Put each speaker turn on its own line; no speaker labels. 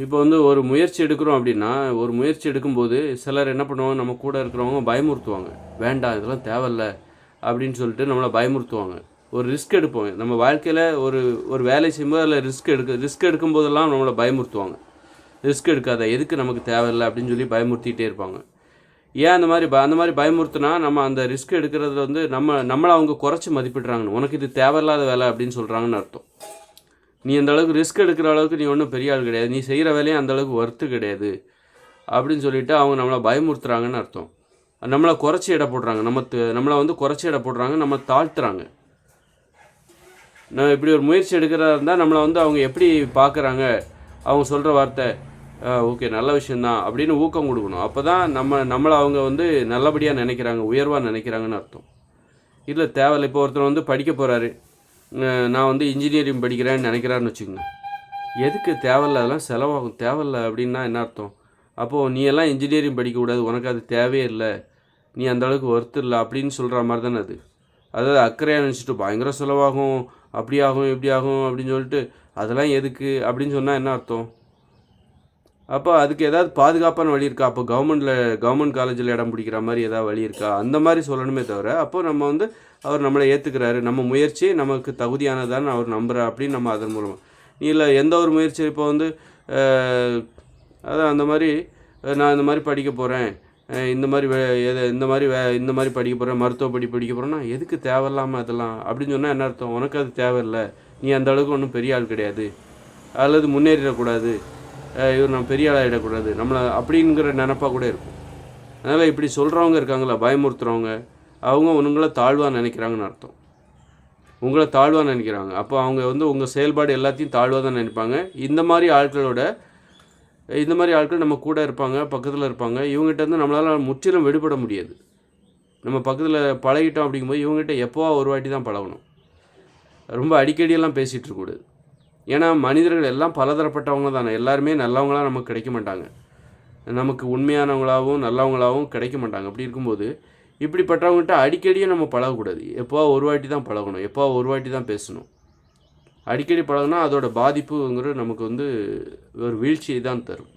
இப்போ வந்து ஒரு முயற்சி எடுக்கிறோம் அப்படின்னா ஒரு முயற்சி எடுக்கும்போது சிலர் என்ன பண்ணுவாங்க நம்ம கூட இருக்கிறவங்க பயமுறுத்துவாங்க. வேண்டாம் இதெல்லாம் தேவையில்ல அப்படின்னு சொல்லிட்டு நம்மளை பயமுறுத்துவாங்க. ஒரு ரிஸ்க் எடுப்போம் நம்ம வாழ்க்கையில் ஒரு ஒரு வேலை செய்யும்போது அதில் ரிஸ்க் எடுக்க ரிஸ்க் எடுக்கும்போதெல்லாம் நம்மளை பயமுறுத்துவாங்க. ரிஸ்க் எடுக்காத எதுக்கு நமக்கு தேவையில்லை? அப்படின்னு சொல்லி பயமுறுத்திட்டே இருப்பாங்க. ஏன் அந்த மாதிரி ப- அந்த மாதிரி பயமுறுத்துனா நம்ம அந்த ரிஸ்க் எடுக்கிறதுல வந்து நம்ம நம்மளை அவங்க குறைச்சி மதிப்பிடுறாங்கன்னு. உனக்கு இது தேவையில்லாத வேலை அப்படின்னு சொல்கிறாங்கன்னு அர்த்தம். நீ அந்த அளவுக்கு ரிஸ்க் எடுக்கிற அளவுக்கு நீ ஒன்றும் பெரிய ஆள் கிடையாது. நீ செய்கிற வேலையும் அந்த அளவுக்கு ஒர்த்து கிடையாது. அப்படின்னு சொல்லிட்டு அவங்க நம்மளை பயமுறுத்துறாங்கன்னு அர்த்தம். நம்மளை குறைச்சி இட போடுறாங்க. நம்ம நம்மளை வந்து குறைச்சி இட போடுறாங்க. நம்ம தாழ்த்துறாங்க. நான் இப்படி ஒரு முயற்சி எடுக்கிறதா இருந்தால் நம்மளை வந்து அவங்க எப்படி பார்க்குறாங்க? அவங்க சொல்கிற வார்த்தை ஓகே நல்ல விஷயந்தான் அப்படின்னு ஊக்கம் கொடுக்கணும். அப்போ தான் நம்ம நம்மளை அவங்க வந்து நல்லபடியாக நினைக்கிறாங்க உயர்வாக நினைக்கிறாங்கன்னு அர்த்தம். இல்லை தேவையில்லை. இப்போ ஒருத்தர் வந்து படிக்க போகிறாரு நான் வந்து இன்ஜினியரிங் படிக்கிறேன்னு நினைக்கிறான்னு வச்சுக்கோங்க. எதுக்கு தேவையில்ல? அதெல்லாம் செலவாகும். தேவையில்ல அப்படின்னா என்ன அர்த்தம்? அப்போது நீ எல்லாம் இன்ஜினியரிங் படிக்கக்கூடாது. உனக்கு அது தேவையே இல்லை. நீ அந்தளவுக்கு ஒர்த்து இல்லை. அப்படின்னு சொல்கிற மாதிரி தானே அது. அதாவது அக்கறையாக நினச்சிட்டு பயங்கர செலவாகும். அப்படி ஆகும் இப்படி ஆகும் அப்படின்னு சொல்லிட்டு அதெல்லாம் எதுக்கு? அப்படின்னு சொன்னால் என்ன அர்த்தம்? அப்போ அதுக்கு ஏதாவது பாதுகாப்பான வழி இருக்கா? அப்போ கவர்மெண்ட்டில் கவர்மெண்ட் காலேஜில் இடம் பிடிக்கிற மாதிரி ஏதாவது வழி இருக்கா? அந்த மாதிரி சொல்லணுமே தவிர அப்போ நம்ம வந்து அவர் நம்மளை ஏற்றுக்கிறாரு நம்ம முயற்சி நமக்கு தகுதியானதான்னு அவர் நம்புகிறார் அப்படின்னு நம்ம அதன் மூலமாக இல்லை எந்த ஒரு முயற்சி இப்போ வந்து அதான் அந்த மாதிரி நான் இந்த மாதிரி படிக்க போகிறேன் இந்த மாதிரி வே எது இந்த மாதிரி வே இந்த மாதிரி படிக்க போகிறேன் மருத்துவ படி படிக்க போகிறேன்னா எதுக்கு தேவையில்லாமல் அதெல்லாம்? அப்படின்னு சொன்னால் என்ன அர்த்தம்? உனக்கு அது தேவையில்லை. நீ அந்த அளவுக்கு ஒன்றும் பெரிய ஆள் கிடையாது. அல்லது முன்னேறிடக்கூடாது இவர் நம்ம பெரிய ஆளாகிடக்கூடாது நம்மளை அப்படிங்கிற நினப்பாக கூட இருக்கும். அதனால் இப்படி சொல்கிறவங்க இருக்காங்களா பயமுறுத்துறவங்க அவங்க உங்களை தாழ்வாக நினைக்கிறாங்கன்னு அர்த்தம். உங்களை தாழ்வாக நினைக்கிறாங்க. அப்போ அவங்க வந்து உங்கள் செயல்பாடு எல்லாத்தையும் தாழ்வாக தான் நினைப்பாங்க. இந்த மாதிரி ஆட்களோட இந்த மாதிரி ஆட்கள் நம்ம கூட இருப்பாங்க பக்கத்தில் இருப்பாங்க. இவங்ககிட்ட வந்து நம்மளால் முற்றிலும் விடுபட முடியாது. நம்ம பக்கத்தில் பழகிட்டோம் அப்படிங்கும்போது இவங்ககிட்ட எப்போவா ஒரு வாட்டி தான் பழகணும். ரொம்ப அடிக்கடியெல்லாம் பேசிகிட்டு இருக்கக்கூடாது. ஏன்னா மனிதர்கள் எல்லாம் பலதரப்பட்டவங்க தானே. எல்லாருமே நல்லவங்களாம் நமக்கு கிடைக்க மாட்டாங்க. நமக்கு உண்மையானவங்களாகவும் நல்லவங்களாகவும் கிடைக்க மாட்டாங்க. அப்படி இருக்கும்போது இப்படிப்பட்டவங்ககிட்ட அடிக்கடியே நம்ம பழகக்கூடாது. எப்போவா ஒரு வாட்டி தான் பழகணும். எப்போவா ஒரு வாட்டி தான் பேசணும். அடிக்கடி பழகினா அதோட பாதிப்புங்கிறது நமக்கு வந்து ஒரு வீழ்ச்சியை தான் தரும்.